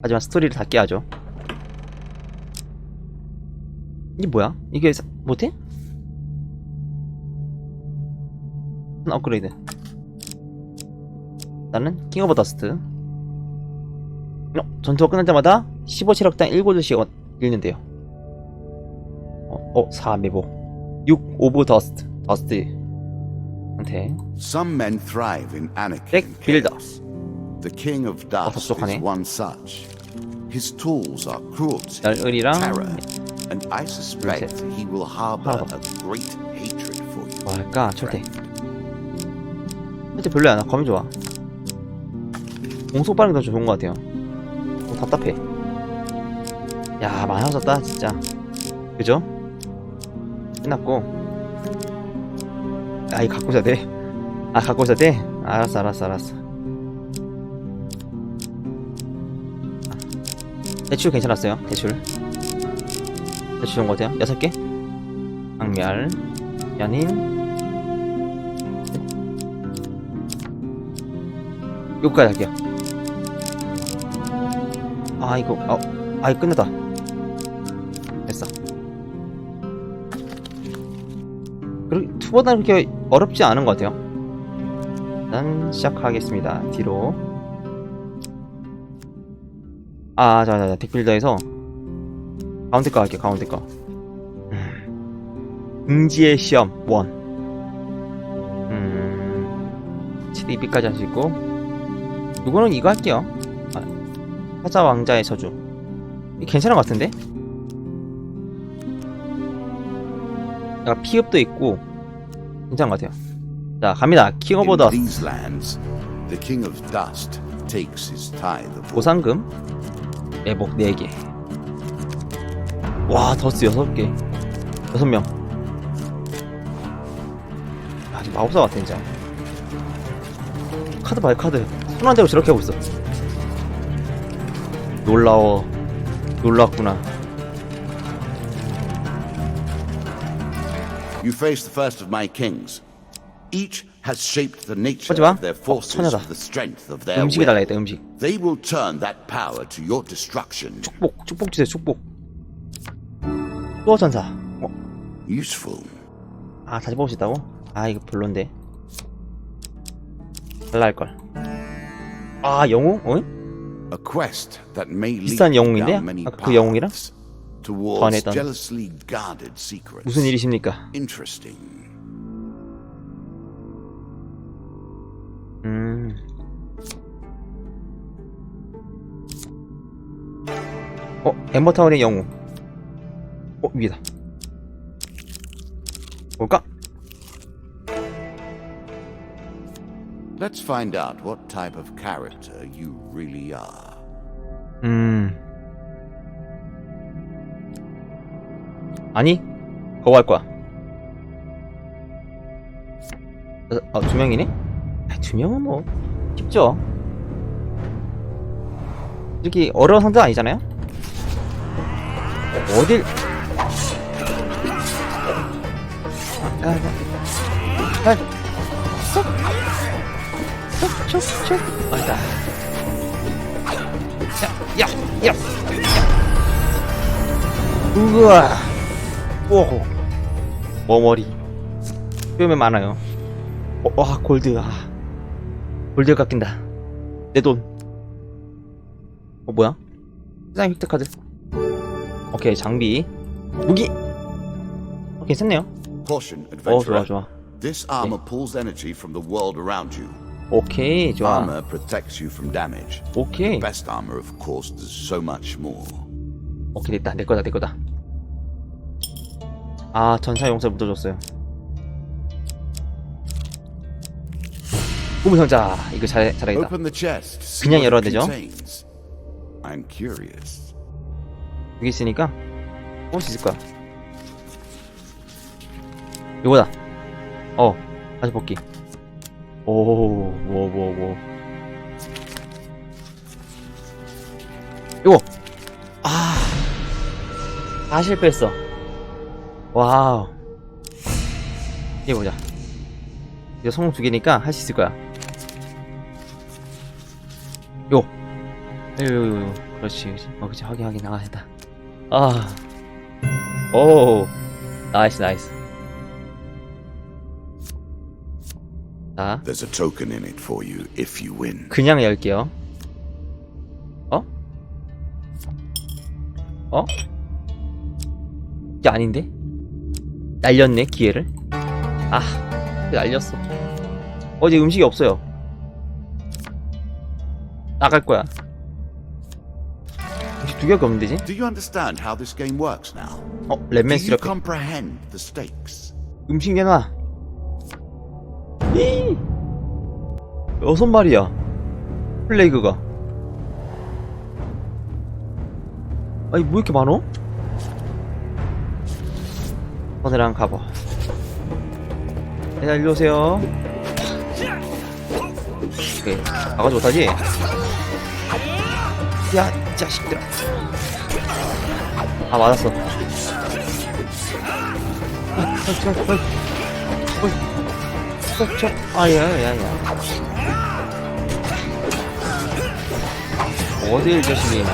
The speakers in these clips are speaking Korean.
하지만 스토리를 다 깨야죠. 이게 뭐야? 이게 사- 못해? 한 업그레이드. 나는 킹 오브 더스트. 어, 전투가 끝날 때마다 15체력당 1골드씩 잃는데요. 어, 어 4메보. 6 오브 더스트. 더스트. 한테. Some men thrive in anarchy chaos. The king of dust is one such. His tools are cruelty, terror, and I suspect he will harbor a great hatred for you. 뭐 할까? 철퇴. 철퇴 별로야. 나 검이 좋아. 공속 게더 좋은 것 같아요. 어, 답답해. 야, 하셨다, 진짜. 그죠? 끝났고. 아, 이 갖고 있어야 돼. 아, 갖고 있어야 돼? 알았어, 알았어, 알았어. 대출 괜찮았어요, 대출. 대출 좋은 것 같아요. 여섯 개? 악멸, 연인, 여기까지 할게요. 아 이거 어, 아 이거 끝내다. 됐어. 그리고 투보다는 그렇게 어렵지 않은 것 같아요. 일단 시작하겠습니다. 뒤로. 아, 자, 자, 자, 덱빌더에서 가운데 거 할게요. 가운데 거. 음. 응지의 시험 1. 음. 7DB까지 할 수 있고 이거는 이거 할게요. 아, 사자 왕자의 저주. 괜찮은 것 같은데? 약간 피읍도 있고 괜찮은 것 같아요. 자 갑니다. 킹 오브 In 더 these lands, the king of dust takes his tithe of all. 보상금 매복 4개. 와 더스 6개. 6명. 야 지금 마법사 같아 진짜. 카드 봐요 카드. 손한 대로 저렇게 하고 있어. 놀라워. 놀랍구나. You face the first of my kings. Each has shaped the nature of their forces with the strength of their 음식이 will. 달라야겠다 음식. They will turn that power to your destruction. 축복 축복 주세요 축복. 또 전사. 어, Useful. 아 다시 뽑을 수 있다고? 아 이거 별론데. 달라 할 걸. 아 영웅? 어? A quest that may lead 비싼 many 아까 그 영웅이랑? secrets. 무슨 일이십니까? Interesting. 엠버타운의 영웅. 어, 위에다. 뭘까? Let's find out what type of character you really are. 음. 아니, 그거 할 거야. 어, 두 명이네? 아, 두 명은 뭐, 쉽죠. 이렇게 어려운 상대 아니잖아요? 어딜. 아, 아, 아. 쏙! 쏙, 쏙, 쏙. 맞다. 야, 야, 야. 우와. 오. 머머리. 표면 많아요. 어, 와, 골드. 아. 골드가 깎인다. 내 돈. 어, 뭐야? 세상 획득 카드. 오케이, 장비. 무기. 어, 괜찮네요. Caution, 어, 좋아. 좋아. This armor pulls energy from the world around you. 오케이, 좋아. Armor protects you from damage. 오케이. Best armor, of course, does so much more. 오케이, 됐다. 내 거다, 내 거다. 아, 전사 용사 묻어줬어요. 고무상자. 이거 잘, 잘하겠다. 그냥 열어야 되죠? I'm curious. 여기 있으니까 뽑을 수 있을 거야. 이거다. 어, 다시 뽑기. 오, 뭐, 뭐, 뭐. 이거. 아, 다 실패했어. 와우. 이거 보자. 이거 성공 두 개니까 할 수 있을 거야. 요. 요, 요, 요, 요. 그렇지 그렇지 어 그치 확인 확인 나가겠다 아 오 나이스 나이스. 자. There's a token in it for you if you win. 그냥 열게요. 어? 어? 이게 아닌데? 날렸네 기회를? 아 날렸어. 어제 음식이 없어요. 나갈 거야 두 개밖에 없는데 지 Do you understand how this game works now? 어 Do 랩맨 you 수렵 comprehend the stakes? 음식 내놔 이! 여섯 마리야 플레이그가 아니 뭐 이렇게 많어? 오늘랑 가봐 야 일로 오세요 오케이 나가지 못하지? 야이 자식들아 아 맞았어 아, 저, 저, 저, 저, 저, 아, 야, 야, 야. 어딜 조심히나.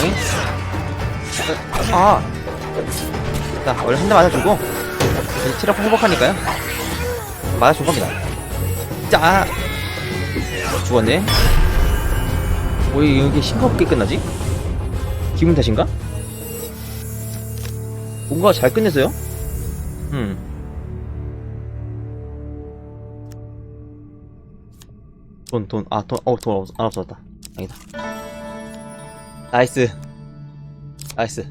응? 아! 자, 원래 한 대 맞아주고, 체력 회복하니까요. 맞아준 겁니다. 자! 죽었네. 왜 이게 싱겁게 끝나지? 기분 탓인가? 뭔가 잘 끝냈어요? 음. 돈, 돈, 아, 돈, 어, 돈 없, 안 없어졌다. 다행이다. 나이스. 나이스.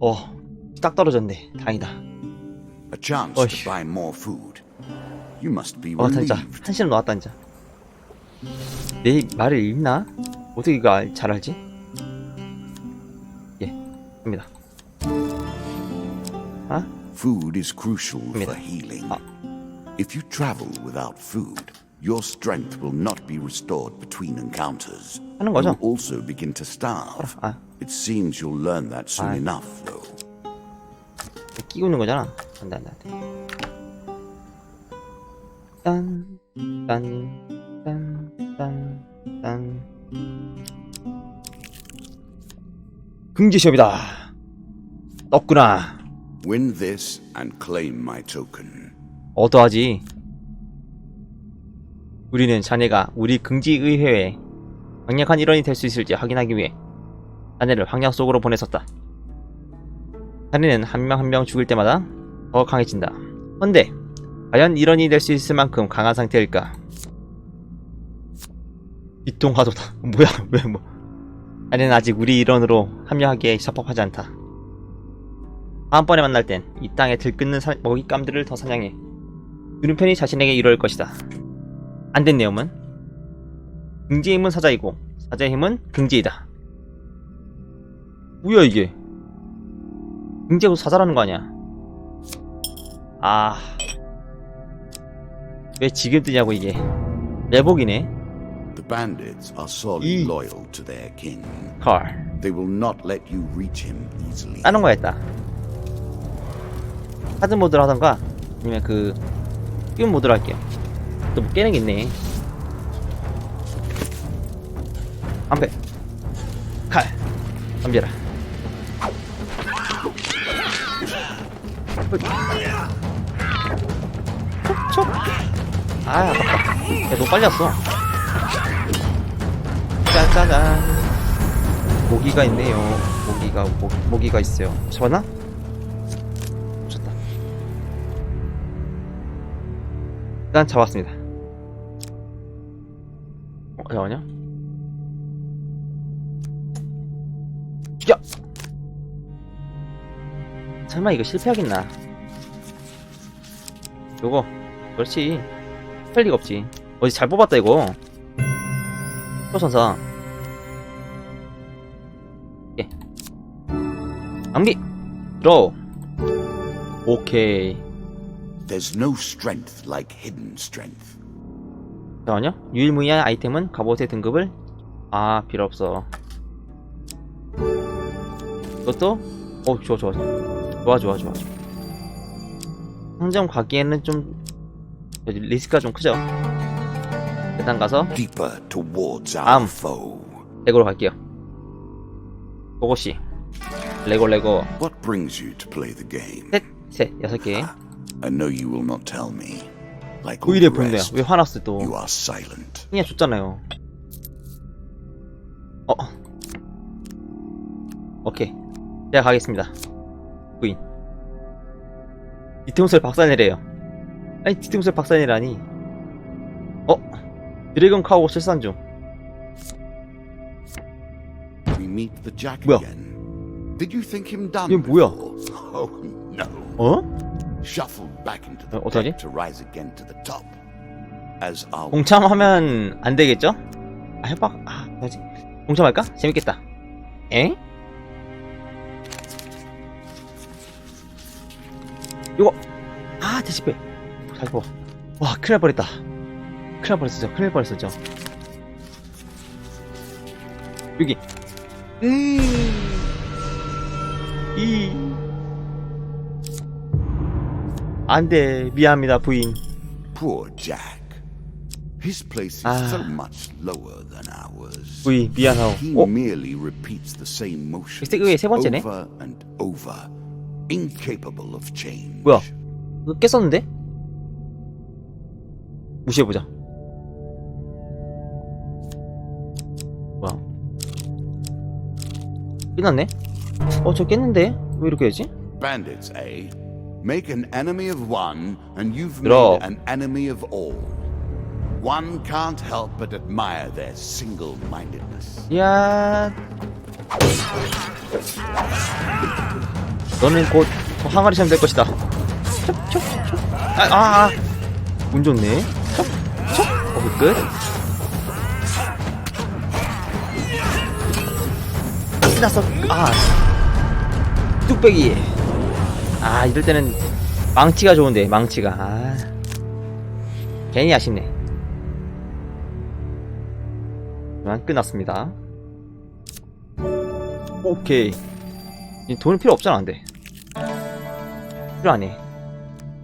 어, 딱 떨어졌네. 다행이다. Be 어, 진짜. relieved. 한시름 놓았다, 진짜. 내 말을 읽나? 어떻게 이거 알- 잘 알지? 예, 합니다. 아? Food is crucial Mira. for healing. Ah. If you travel without food, your strength will not be restored between encounters. 하는 거죠? You'll also begin to starve. 아, It seems you'll learn that soon Ah. enough, though. 끼고 있는 거잖아. 안 돼, 안 돼, 안 돼. 딴, 딴, 딴, 딴, 딴. 금지 시험이다. 떴구나. Win this and claim my token. 얻어하지. 우리는 자네가 우리 금지의회에 강력한 일원이 될 수 있을지 확인하기 위해 자네를 황양 속으로 보냈었다. 자네는 한 명 한 명 죽을 때마다 더 강해진다. 헌데 과연 일원이 될 수 있을 만큼 강한 상태일까? 비통하도다. 뭐야 왜 뭐? 자네는 아직 우리 일원으로 합류하기에 적합하지 않다. 다음번에 만날 땐 이 땅에 들끓는 사- 먹잇감들을 더 사냥해 누른 편이 자신에게 이럴 것이다. 안된 내용은 긍지의 힘은 사자이고 사자의 힘은 긍지이다. 뭐야 이게? 긍지하고 사자라는 거 아니야? 아. 왜 지금 뜨냐고 이게. 매복이네. The bandits are sorely E. loyal to their king. 컬. They will not let you reach him easily. 다른 거 했다. 하드 모드를 하던가 아니면 그 게임 모드로 할게요. 또 뭐 깨는 게 있네. 안배. 칼. 덤벼라. 촉촉. 아, 아깝다. 야, 빨리 왔어. 짜자잔. 모기가 있네요. 모기가, 모, 모기가 있어요. 잡았나? 잡았다. 일단 잡았습니다. 어, 잠깐만요. 야! 설마 이거 실패하겠나? 요거, 그렇지. 할 리가 없지. 어디 잘 뽑았다, 이거. 초선사. 예. 암기! 들어! 오케이. There's no strength like hidden strength. 잠깐만요. 유일무이한 아이템은 갑옷의 등급을 아 필요 없어. 이것도 어 좋아 좋아 좋아 좋아 좋아 좋아. 상점 가기에는 좀 리스크가 좀 크죠. 일단 가서 foe. 레고로 갈게요. 고고씨. 레고 레고. What brings you to play the game? 셋, 셋, 여섯 개. I know you will not tell me. Like all 왜 화났어 또? you are silent. 그냥 줬잖아요. 어. 오케이. 제가 가겠습니다. 부인. 뒤통수를 박살내래요. 아니, 뒤통수를 박살내라니. 어? 드래곤 카우 출산 중. We meet the Jack 뭐야? again. Did you think him done? 얘 뭐야? before? Oh no. 어? Shuffled back into the 어, 어떡하지? deck to rise again to the top. As our 동참하면 안 되겠죠? 아, 협박, 아, 뭐지? 동참할까? 재밌겠다. 에? 이거, 아, 대시배. 잘 봐. 와, 큰일 날 뻔했다. 큰일 날 뻔했었죠. 큰일 날 뻔했었죠. 여기. 음. 이. 안 돼. 미안합니다, 부인. poor Jack. His place is Ah. so much lower than ours. 부인, 미안하오. He 어? merely repeats the same motions 세- 그게 세 번째네? over and over, incapable of change. 뭐야? 이거 깼었는데? 무시해보자. 끝났네? 어, 저 깼는데? 왜 이렇게 되지? Bandits, eh? Make an enemy of one, and you've Bro. made an enemy of all. One can't help but admire their single-mindedness. 이야. 너는 곧저 항아리 시험 될 것이다. 촉, 촉, 촉. 아, 아, 아. 운 좋네. 촉, 촉. 어, 끝. 끝났어. 아. 뚝배기. 아, 이럴 때는 망치가 좋은데, 망치가. 아. 괜히 아쉽네. 그만 끝났습니다. 오케이. 이 돈이 필요 없잖아, 근데. 필요 안 해.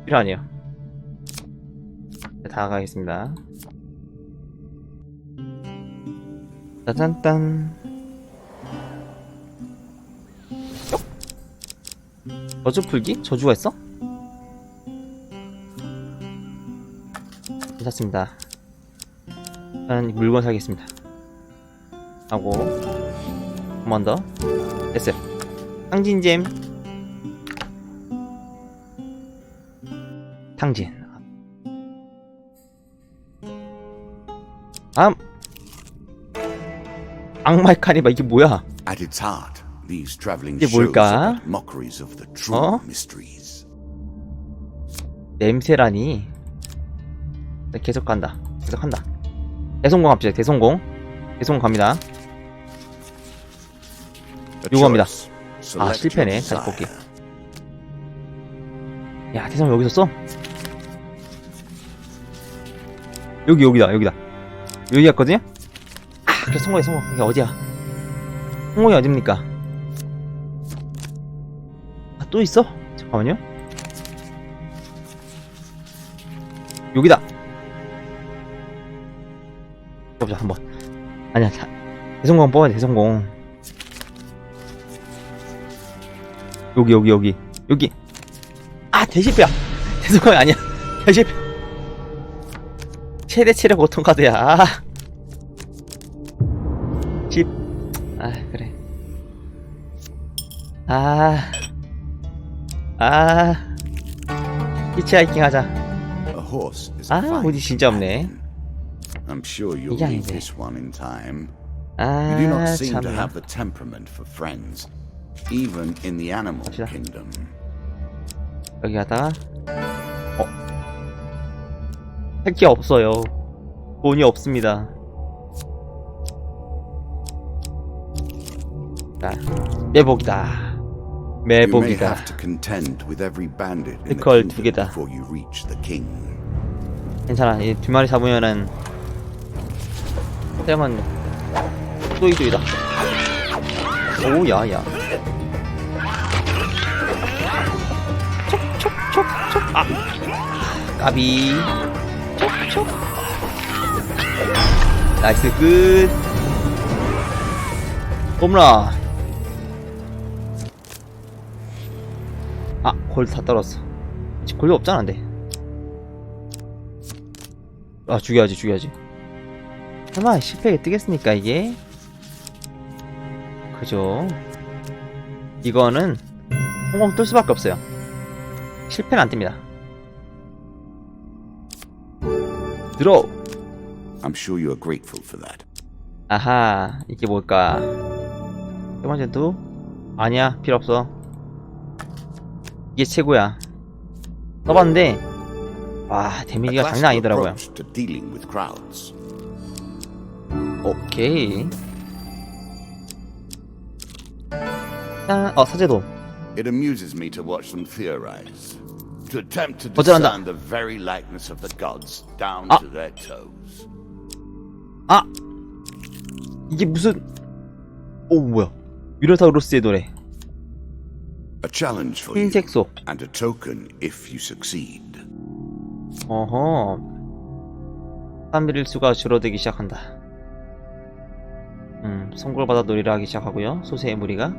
필요 아니에요. 자, 다가가겠습니다. 짜잔짠. 저주 풀기? 저주가 있어? 괜찮습니다. 일단 물건 사겠습니다. 하고 한 번 더. 됐어요. 탕진잼. 탕진. 다음. 악마의 카니발 이게 뭐야? Its heart, these traveling 이게 shows 뭘까? mockeries of the true 어? mysteries. 냄새라니. 네, 계속 간다. 계속 한다. 대성공 합시다. 대성공. 대성공 갑니다. 요거 합니다. 아 실패네. 다시 볼게. 야 대성 여기서 써? 여기 여기다 여기다. 여기 갔거든요? 아 그래 성공해 성공. 이게 어디야? 성공이 어딥니까? 아또 있어? 잠깐만요. 여기다. 보자 한번. 아니야 자, 대성공 뽑아야 돼 대성공. 여기 여기 여기 여기. 아 대실패야. 대성공이 아니야. 대실패. 최대 체력 고통 카드야. 아. 10. 아 그래. 아. 아. 히치하이킹 하자. A horse is a 아, fine 운이 진짜 없네. companion. I'm sure you'll 이게 need 아닌데. this one in time. You do 아, not seem to 참나. have the temperament for friends, even in the animal 갑시다. kingdom. 여기 가다가 어? 할 게 없어요. 돈이 없습니다. 자, 매복이다. 매복이다. 걸두 개다. 괜찮아. 이두 마리 잡으면은 세면 또이또이다. 오, 야, 야. 촉촉촉촉. 아, 까비. 촉촉. 나이스 끝. 홈라 골드 다 떨었어. 지금 골드 없잖아 근데. 아 죽여야지 죽여야지. 설마 실패에 뜨겠습니까 이게? 그죠? 이거는 홍콩 뜰 수밖에 없어요. 실패는 안 뜹니다. 들어! I'm sure you are grateful for that. 아하 이게 뭘까? 세 번째도 아니야 필요 없어 이게 최고야 써봤는데 와 데미지가 장난 아니더라고요. 오케이 짠, 어 사제도 It amuses me to watch them theorize. To attempt to 어쩌란다. discern the very likeness of the gods down 아. to their toes. 아 이게 무슨 오 뭐야 미노타우로스의 노래 A challenge for you, 흰색 속 and a token if you succeed. 어허 사람들일 수가 줄어들기 시작한다 음 송골바다 놀이를 하기 시작하고요 소수의 무리가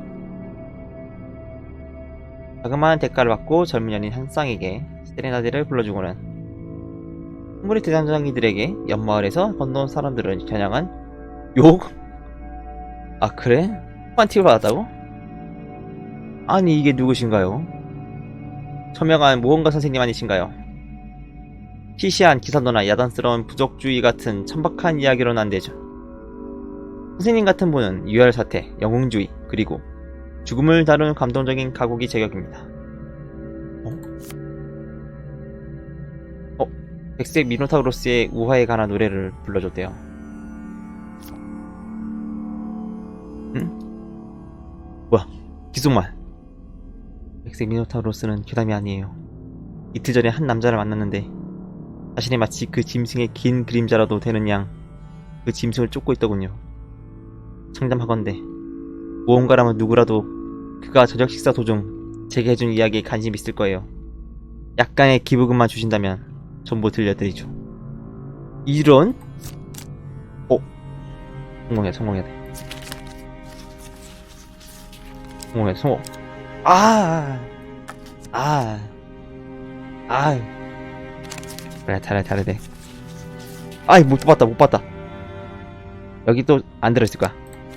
자그마한 대가를 받고 젊은 연인 한 쌍에게 세레나데를 불러주고는 무리 대장장이들에게 옆마을에서 건너온 사람들을 겨냥한 욕? 아 그래? 판티를 받았다고? 아니 이게 누구신가요? 천명한 모험가 선생님 아니신가요? 시시한 기사도나 야단스러운 부족주의 같은 천박한 이야기로는 안 되죠. 선생님 같은 분은 유혈 사태, 영웅주의, 그리고 죽음을 다루는 감동적인 가곡이 제격입니다. 어? 어? 백색 미노타우로스의 우화에 관한 노래를 불러줬대요. 응? 뭐야? 기속말. 백색 미노타우로스는 괴담이 아니에요. 이틀 전에 한 남자를 만났는데 자신이 마치 그 짐승의 긴 그림자라도 되는 양 그 짐승을 쫓고 있더군요. 상담하건대 무언가라면 누구라도 그가 저녁 식사 도중 제게 해준 이야기에 관심 있을 거예요. 약간의 기부금만 주신다면 전부 들려드리죠. 이런? 어? 성공해, 성공해야 돼. 성공해, 성공. 아! 아! 아! 그래, 잘해, 잘해, 돼. 아이, 못 봤다, 못 봤다. 여기 또 안 들어있을 거야.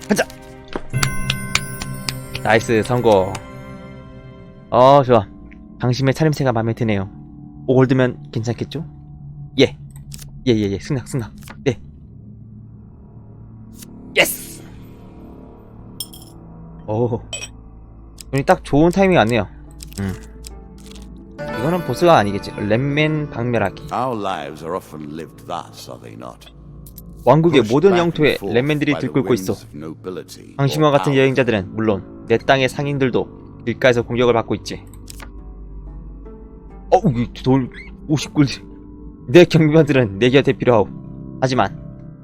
가자! 나이스, 성공. 어, 좋아. 당신의 차림새가 마음에 드네요. 오골드면 괜찮겠죠? 예. 예, 예, 예. 승낙, 승낙. 네. 예스! 오. 오늘 딱 좋은 타이밍 같네요. 음. 이거는 보스가 아니겠지. 렘맨 박멸하기. Our lives are often lived thus, are they not? 왕국의 모든 영토에 the 들끓고 있어. or 같은. 여행자들은 물론 내 땅의 상인들도 길가에서 공격을 받고 있지. 어우, 이돌 50굴. 내 경비관들은 내 곁에 필요하오. 하지만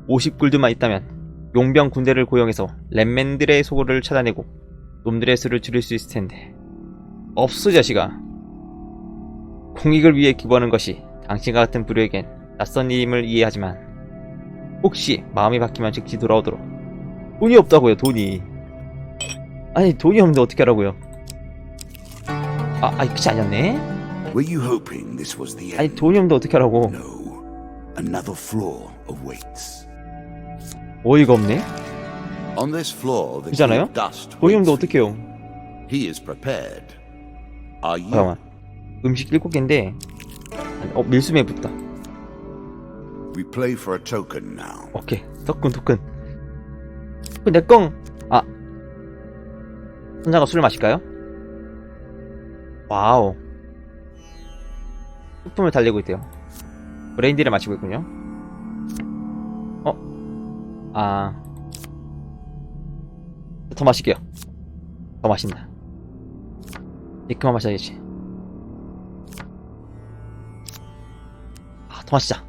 50굴드만 있다면 용병 군대를 고용해서 렘맨들의 소굴을 찾아내고 놈들의 수를 줄일 수 있을 텐데. 없어 자식아. 공익을 위해 기부하는 것이 당신과 같은 부류에겐 낯선 일임을 이해하지만 혹시 마음이 바뀌면 즉시 돌아오도록 돈이 없다고요 돈이 아니 돈이 없는데 어떻게 하라고요 아 아니 그치 아니었네 아니? 돈이 없는데 어떻게 하라고. 어이가 없네 On this floor, the 그잖아요? king of dust 돈이 waits 없는데 for 어떻게 해요 you. He is prepared. Are you? 잠깐만 음식 7개인데 어 밀수매 붙다 We play for a token now. 오케이 토큰 토큰 그 내꺼 아 선장가 술을 마실까요? 와우 소품을 달리고 있대요 브레인디를 마시고 있군요 어? 아... 더 마실게요. 더 마신다 이제 그만 마셔야지. 아, 더 마시자.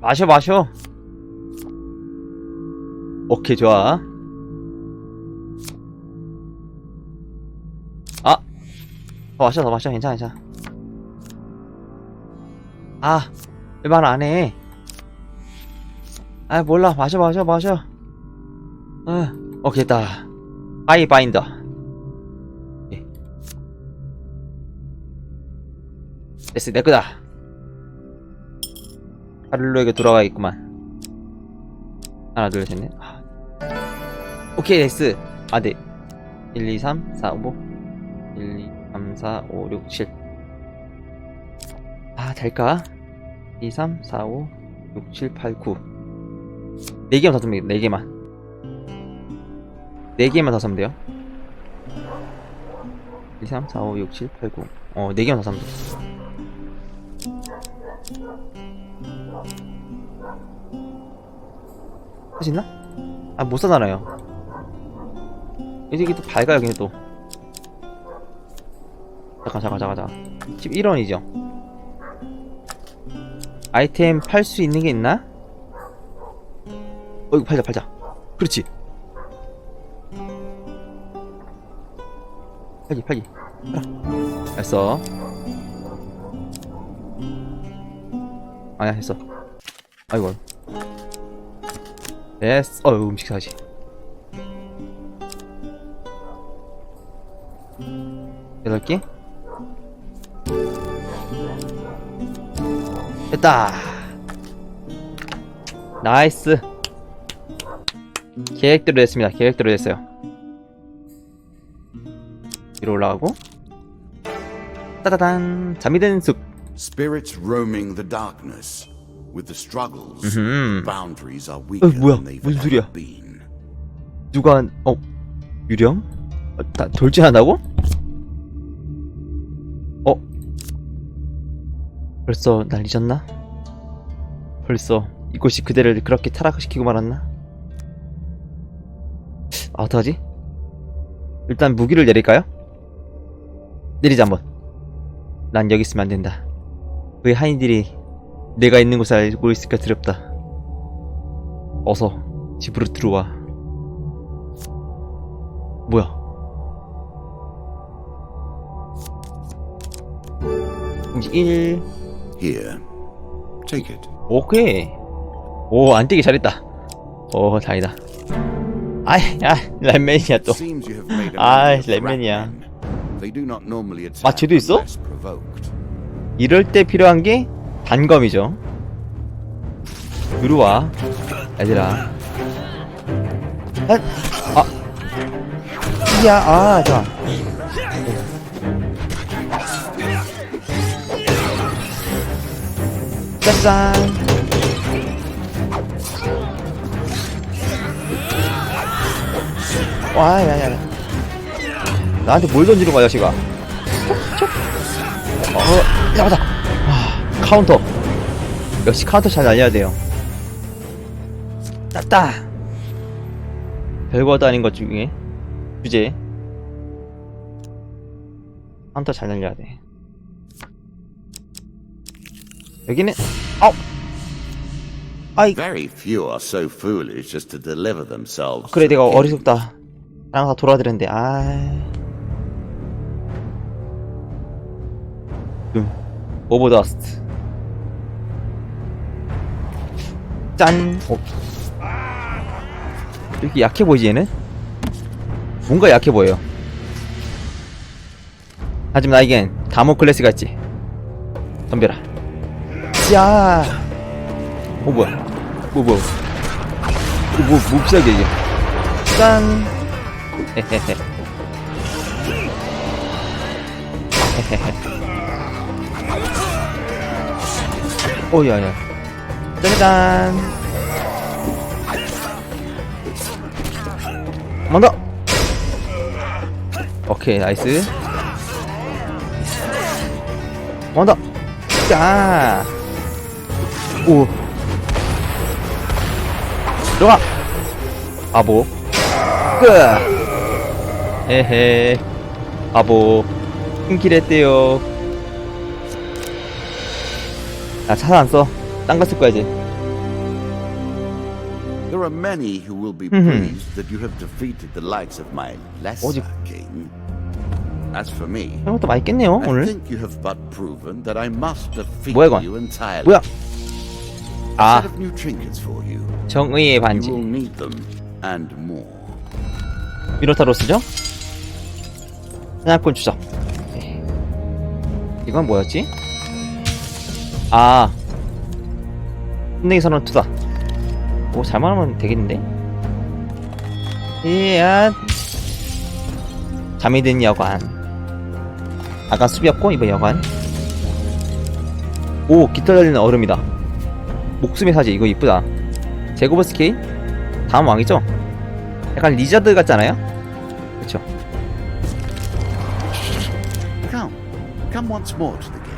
마셔 마셔. 오케이 좋아. 아! 더 마셔 더 마셔. 괜찮아 괜찮아. 아! 왜말 안 해? 아 몰라. 마셔 마셔 마셔. 아 오케이 됐다 하이 바인더 예. 됐어 내 거다 하를로에게 돌아가 있구만 하나 둘 셋넷 아. 오케이 됐어 아네 1 2 3 4 5 1 2 3 4 5 6 7 아, 될까? 2, 3, 4, 5, 6, 7, 8, 9. 4개만 더 쓰면 되겠다, 4개만. 4개만 더 쓰면 돼요. 2, 3, 4, 5, 6, 7, 8, 9. 어, 4개만 더 쓰면 돼. 할수 있나? 아, 못 사잖아요. 이게 또 밝아요, 여기는 또. 잠깐, 잠깐, 잠깐, 잠깐. 11원이죠. 아이템 팔 수 있는 게 있나? 어, 이거 팔자, 팔자. 그렇지. 팔기, 팔기. 팔아. 됐어. 아야, 했어. 아이고. 됐어. 어, 음식 사지. 여덟 개? 됐다. 나이스. 계획대로 됐습니다. 계획대로 됐어요. 위로 올라가고. 따다단. 잠이 드는 숲. Spirits roaming the darkness. With the struggles, 음. boundaries are 어, weaker 뭐야? than they've 무슨 ever 소리야? been. 누가 어 유령? 어, 다 돌진한다고? 어? 벌써 날 잊었나? 벌써 이곳이 그대를 그렇게 타락시키고 말았나? 아 어떡하지? 일단 무기를 내릴까요? 내리자 한번. 난 여기 있으면 안 된다. 왜 하인들이 내가 있는 곳을 알고 있을까 두렵다. 어서 집으로 들어와. 뭐야? 음식 1 Here, take it. 오케이. 오 안되기 잘했다. 오 다행이다. 아이 야 랩맨이야 또. 아, the 랩맨이야. 아, 쟤도 있어? 이럴 때 필요한 게 단검이죠. 들어와 얘들아. 아, 아. 이야 아 좋아 짜잔. 와 야 야 야 나한테 뭘 던지는 거야 자식아 어, 나가자. 아, 카운터. 역시 카운터 잘 날려야 돼요. 따따. 별거 도 아닌 것 중에 주제. 카운터 잘 날려야 돼. 여기는 아우. 아이 Very few are so foolish as to deliver themselves. 그래 내가. 어리석다. 나랑 다 돌아드렸는데 아. 오버더스트. 짠. 어. 이렇게 약해 보이지 얘는? 뭔가 약해 보여. 하지만 나에겐 다모클레스 같지. 덤벼라. 야. 어 뭐야? 뭐 뭐? 뭐, 뭐 비싸게 이게. 짠. 헤헤헤. 헤헤헤. 오, 야, 야. 짜잔. 한번 더. 오케이, 나이스. 한번 더. 자. 오. 들어가. 바보. 끝. 에헤. 바보. 힘킬했대요. 나 차사 안 써. 딴 거 쓸 거야지. There are many who will be Mhm. pleased that you have defeated the likes of my lesser king. As for me, 이것도 맛있겠네요, I 오늘. think you have but proven that I must defeat 뭐야, 이건? you entirely. 뭐야? A 아, set of new trinkets for you. 정의의 You 반지. will need them and more. 미노타로 쓰죠? 사냥꾼 추적 네. 이건 뭐였지? 아. 혼내기 선언 투다. 오 잘만 하면 되겠는데? 이야 잠이 든 여관. 아까 수비였고 이번 여관. 오 깃털 달리는 얼음이다. 목숨의 사지. 이거 이쁘다. 제고버 스케이 다음 왕이죠? 약간 리자드 같지 않아요? 그쵸. Come. Come once more to